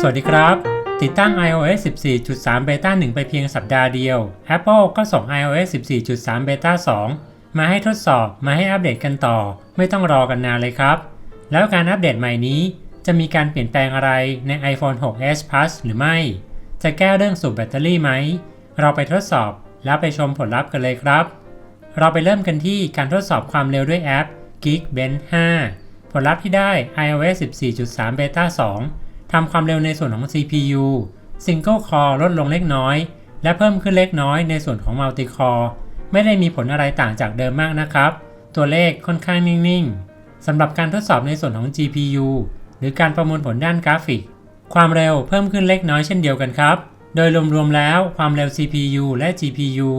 สวัสดีครับ ติดตั้ง iOS 14.3 Beta 1 ไปเพียงสัปดาห์เดียว Apple ก็ส่ง iOS 14.3 Beta 2 มาให้ทดสอบมาให้อัปเดตกันต่อ ไม่ต้องรอกันนานเลยครับ แล้วการอัปเดตใหม่นี้ จะมีการเปลี่ยนแปลงอะไรใน iPhone 6s Plus หรือไม่ จะแก้เรื่องสูบแบตเตอรี่ไหม เราไปทดสอบแล้วไปชมผลลัพธ์กันเลยครับ เราไปเริ่มกันที่การทดสอบความเร็วด้วยแอป Geekbench 5 ผลลัพธ์ที่ได้ iOS 14.3 Beta 2 ทำความเร็วในส่วนของ CPU Single Core ลดลงเล็กน้อย และเพิ่มขึ้นเล็กน้อยในส่วนของ Multi Core ไม่ได้มีผลอะไรต่างจากเดิมมากนะครับ ตัวเลขค่อนข้างนิ่งๆสำหรับการทดสอบในส่วนของ GPU หรือการประมวลผลด้านกราฟิก ความเร็วเพิ่มขึ้นเล็กน้อยเช่นเดียวกันครับ โดยรวมๆแล้วความเร็ว CPU และ GPU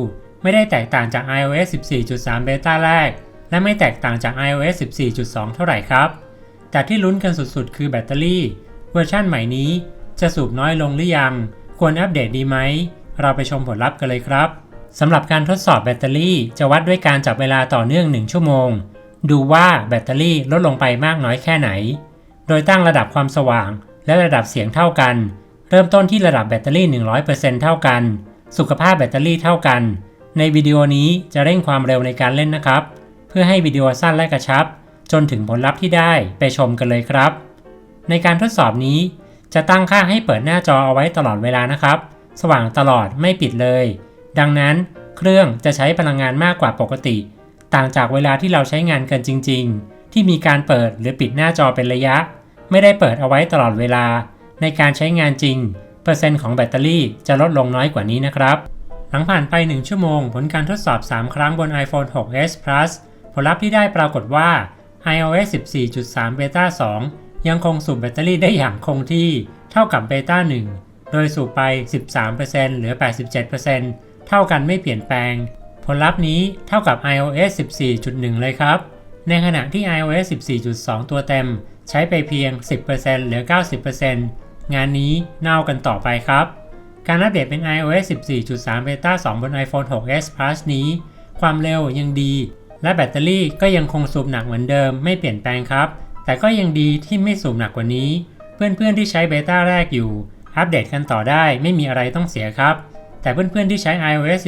ไม่ได้แตกต่างจาก iOS 14.3 Beta แรก และไม่แตกต่างจาก iOS 14.2 เท่าไหร่ครับ แต่ที่ลุ้นกันสุดๆ คือแบตเตอรี่ เวอร์ชั่นใหม่นี้จะสูบน้อยลงหรือยัง ควรอัปเดตดีไหม เราไปชมผลลัพธ์กันเลยครับสำหรับการทดสอบแบตเตอรี่จะวัดด้วยการจับเวลาต่อเนื่อง 1 ชั่วโมง ดูว่าแบตเตอรี่ลดลงไปมากน้อยแค่ไหน โดยตั้งระดับความสว่าง และระดับเสียงเท่ากัน เริ่มต้นที่ระดับแบตเตอรี่ 100%เท่ากัน สุขภาพแบตเตอรี่เท่ากัน ในวิดีโอนี้จะเร่งความเร็วในการเล่นนะครับ เพื่อให้วิดีโอสั้นและกระชับ จนถึงผลลัพธ์ที่ได้ไปชมกันเลยครับ ในการทดสอบนี้ จะตั้งค่าให้เปิดหน้าจอเอาไว้ตลอดเวลานะครับ สว่างตลอดไม่ปิดเลย ดังนั้นเครื่องจะใช้พลังงานมากกว่าปกติ ต่างจากเวลาที่เราใช้งานกันจริง ๆ ที่มีการเปิดหรือปิดหน้าจอเป็นระยะ ไม่ได้เปิดเอาไว้ตลอดเวลา ในการใช้งานจริง เปอร์เซ็นต์ของแบตเตอรี่จะลดลงน้อยกว่านี้นะครับ หลังผ่านไป 1 ชั่วโมง ผลการทดสอบ 3 ครั้งบน iPhone 6s Plus ผลลัพธ์ที่ได้ปรากฏว่า iOS 14.3 Beta 2 ยังคงสูบแบตเตอรี่ได้อย่างคงที่เท่ากับ Beta 1โดยสูบไป 13%เหลือ 87%เท่ากันไม่เปลี่ยนแปลง ผลลัพธ์นี้เท่ากับ iOS 14.1 เลยครับ ในขณะที่ iOS 14.2 ตัวเต็ม ใช้ไปเพียง 10%เหลือ 90%งานนี้เน่ากันต่อไปครับ การอัปเดตเป็น iOS 14.3 Beta 2 บน iPhone 6s Plus นี้ ความเร็วยังดี และแบตเตอรี่ก็ยังคงสูบหนักเหมือนเดิมไม่เปลี่ยนแปลงครับ แต่ก็ยังดีที่ไม่สูบหนักกว่านี้ เพื่อนๆที่ใช้เบต้าแรกอยู่ อัปเดตกันต่อได้ไม่มีอะไรต้องเสียครับ แต่เพื่อนๆที่ใช้ iOS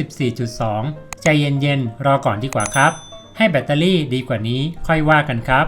14.2 ใจเย็นๆ รอก่อนดีกว่าครับ ให้แบตเตอรี่ดีกว่านี้ค่อยว่ากันครับ